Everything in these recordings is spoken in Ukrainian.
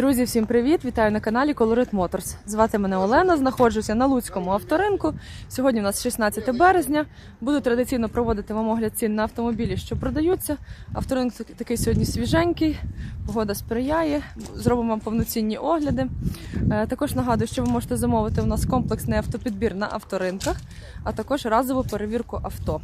Друзі, всім привіт! Вітаю на каналі Colorit Motors. Звати мене Олена, знаходжуся на Луцькому авторинку. Сьогодні у нас 16 березня. Буду традиційно проводити вам огляд цін на автомобілі, що продаються. Авторинок такий сьогодні свіженький, погода сприяє. Зробимо вам повноцінні огляди. Е, Також нагадую, що ви можете замовити у нас комплексний автопідбір на авторинках, а також разову перевірку авто.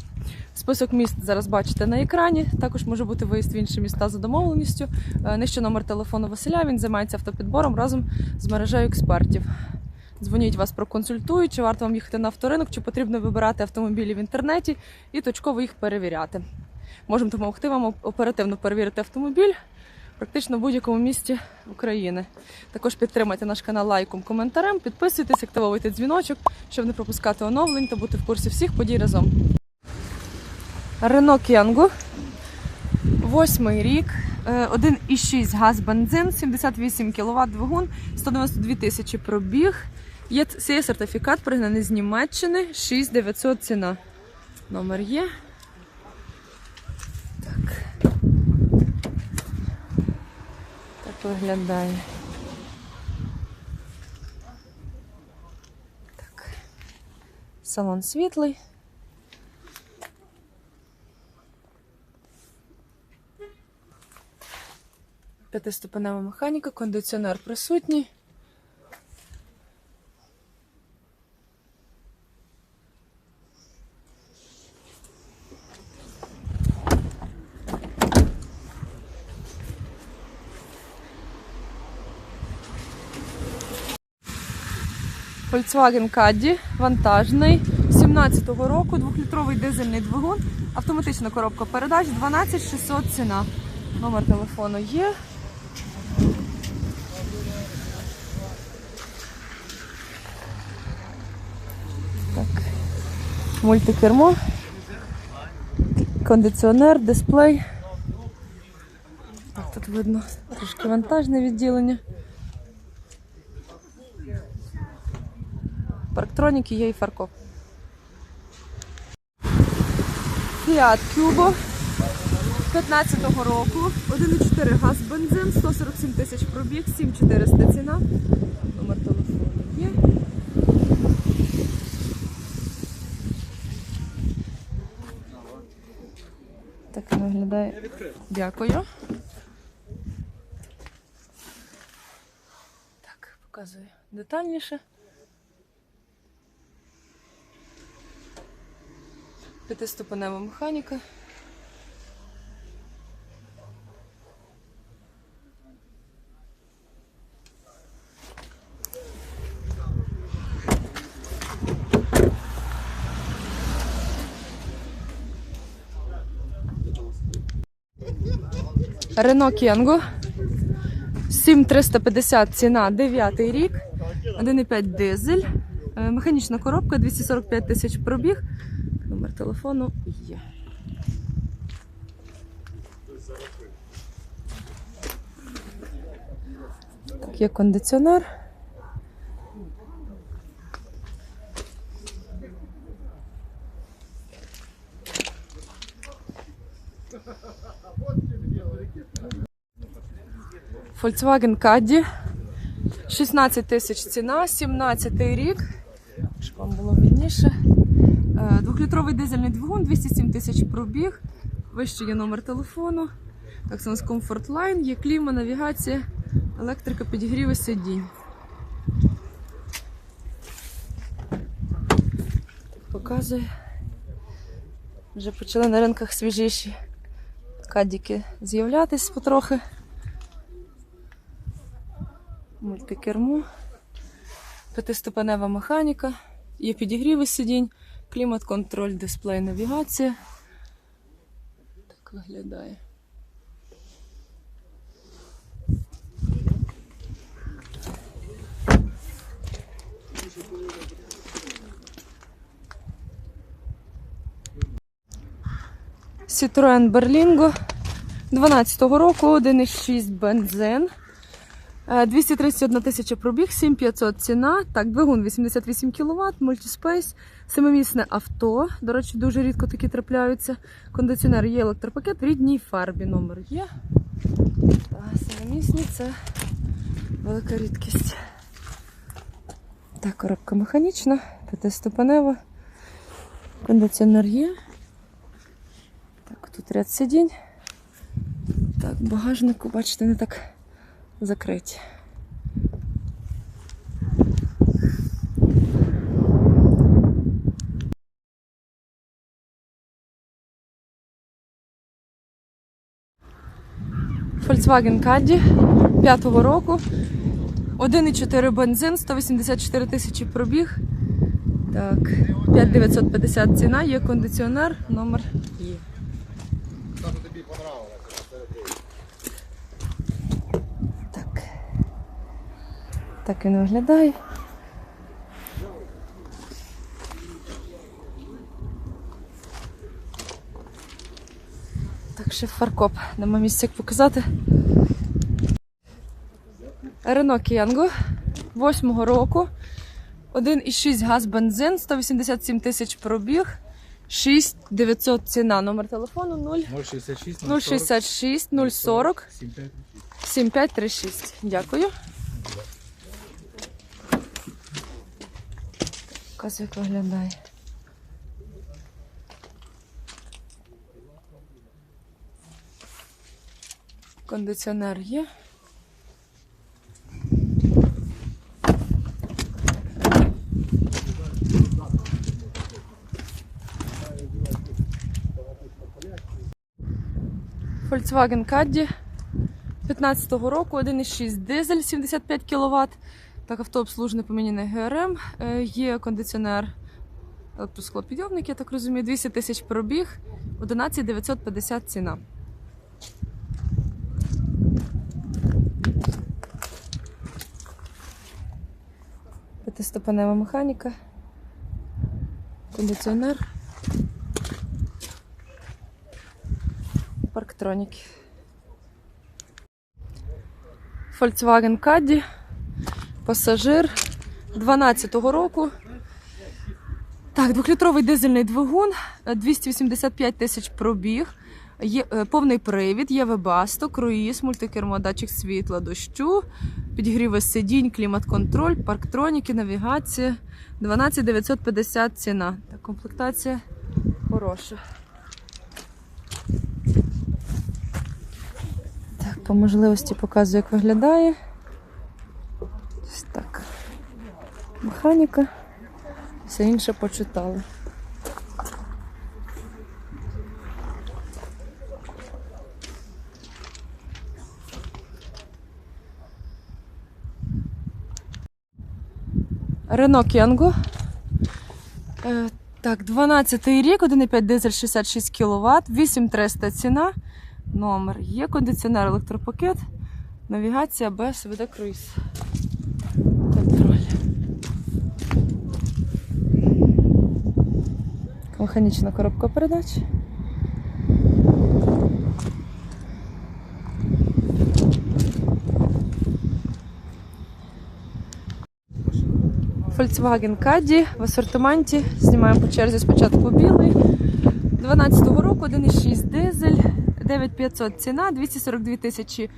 Список міст зараз бачите на екрані. Також може бути виїзд в інші міста за домовленістю. Е, Нижче номер телефону Василя. Він займається автопідбором разом з мережею експертів. Дзвоніть вас проконсультують, чи варто вам їхати на авторинок, чи потрібно вибирати автомобілі в інтернеті і точково їх перевіряти. Можемо допомогти вам оперативно перевірити автомобіль практично в будь-якому місті України. Також підтримайте наш канал лайком, коментарем, підписуйтесь, активовуйте дзвіночок, щоб не пропускати оновлень та бути в курсі всіх подій разом. Рено Кенго. Восьмий рік. Е, 1,6 газ бензин, 78 кВт двигун, 192 тисячі пробіг. Є сертифікат, пригнаний з Німеччини, 6900 ціна. Номер є. Так. Так виглядає. Так. Салон світлий. П'ятиступенева механіка, кондиціонер присутній. Volkswagen Caddy, вантажний, 17-го року, двохлітровий дизельний двигун, автоматична коробка передач, 12600 ціна. Номер телефону є. Так. Мультикермо, кондиціонер, дисплей. Так, тут видно трошки вантажне відділення. Парктроніки є і фаркоп. Fiat Cubo 15-го року, 1,4 газ бензин, 147 тисяч пробіг, 7400 ціна. Номер телефону є. Так виглядає. Дякую. Так, показую детальніше. П'ятиступенева механіка. Рено Кенго. 7350 ціна, 9 рік. 1,5 дизель. Е, Механічна коробка, 245 тисяч пробіг. Телефону є. Так, є кондиціонер. Volkswagen Caddy. 16 тисяч ціна, 17 рік. Щоб вам було видніше. Е, Двохлітровий дизельний двигун, 207 тисяч пробіг. Вище є номер телефону. Так, у нас Comfort Line, є кліма, навігація, електрика, підігріви сидінь. Показує. Вже почали на ринках свіжіші кадіки з'являтись потрохи. Мультикермо, п'ятиступенева механіка, є підігріви сидінь, клімат-контроль, дисплей, навігація. Так виглядає. Citroen Berlingo 12-го року, 1,6 бензин. Е, 231 тисяча пробіг, 7500 ціна. Так, двигун 88 кВт, мультиспейс, семимісне авто. До речі, дуже рідко такі трапляються. Кондиціонер є електропакет рідній фарбі. Номер є. Семимісні це Велика рідкість. Так, коробка механічна, п'ятиступенева. Кондиціонер є. Так, тут ряд сидінь. Так, багажнику, бачите, не так закриті. Volkswagen Caddy 5-го року. 1,4 бензин, 184 тисячі пробіг. Так, 5950 ціна, є кондиціонер, номер Так він виглядає. Так, ще фаркоп. Нема місця як показати. Рено Кенго 8-го року. 1,6 газ бензин, 187 тисяч пробіг, 6900 ціна. Номер телефону 0 066 066 040 7536. Дякую. Показую, як виглядає. Кондиціонер є. Volkswagen Caddy 15-го року 1,6 дизель 75 кВт. Так, авто обслужене поміняне ГРМ. Є кондиціонер електросклопідйомник, я так розумію, 200 тисяч пробіг, 11 950 ціна. П'ятиступенева механіка, кондиціонер, парктроніки. Volkswagen Caddy, пасажир 12-го року. Так, двохлітровий дизельний двигун, е, 285 тисяч пробіг, є е, повний привід, є вебасто, круїз, мультикермо, датчик світла, дощу, підігріви сидінь, клімат-контроль, парктроніки, навігація. 12 950 ціна. Так, комплектація хороша. Так, по можливості показую, як виглядає. Ось так. Механіка. Все інше почитали. Рено Кенго. Е, так, 12 рік, 1,5 дизель 66 кВт, 8300 ціна. Номер. Є кондиціонер, електропакет, навігація без веде круїз. Контроль. Механічна коробка передач. Volkswagen Caddy в асортименті. Знімаємо по черзі спочатку білий. 12-го року 1,6 дизель, 9500 ціна, 242 тисячі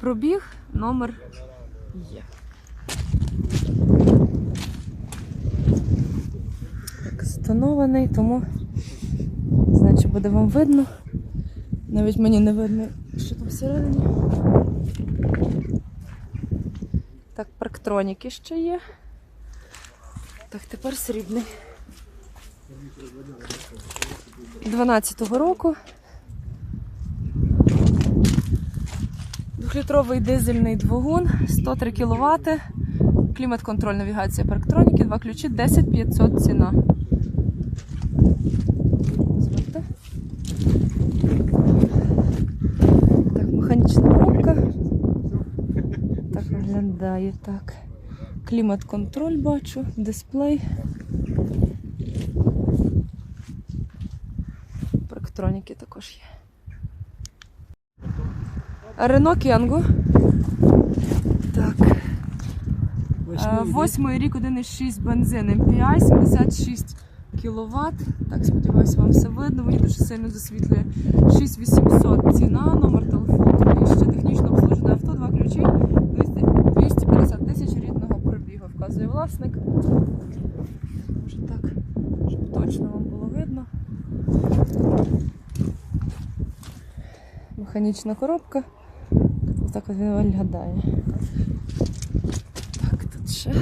пробіг, номер є. Так, Встановлений, тому значить буде вам видно. Навіть мені не видно, що там всередині. Так, парктроніки ще є. Так, тепер срібний. 12-го року. Двохлітровий дизельний двигун, 103 кВт, клімат-контроль, навігація парктроніки, два ключі, 10 500 ціна. Звідти. Так, механічна коробка. Так виглядає так. Клімат-контроль бачу, дисплей. Парктроніки також є. Рено Кенго. Так. Е, Восьмий рік 1,6 бензин MPI, 76 кВт. Так, сподіваюся, вам все видно. Мені дуже сильно засвітлює 6800 ціна, номер телефону. І ще технічно обслужене авто, два ключі, 200 250 власник. Може так, щоб точно вам було видно. Механічна коробка. Ось так він виглядає. Так, тут ще.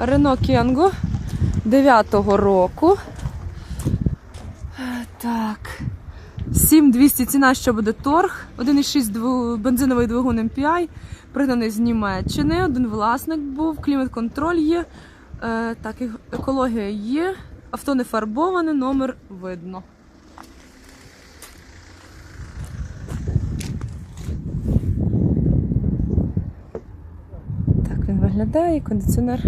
Рено Кенго 9-го року. Так. 7200 ціна, що буде торг. 1,6 дву- бензиновий двигун MPI, пригнаний з Німеччини. Один власник був, клімат-контроль є. Е, так, екологія є. Авто не фарбоване, номер видно. Так він виглядає, кондиціонер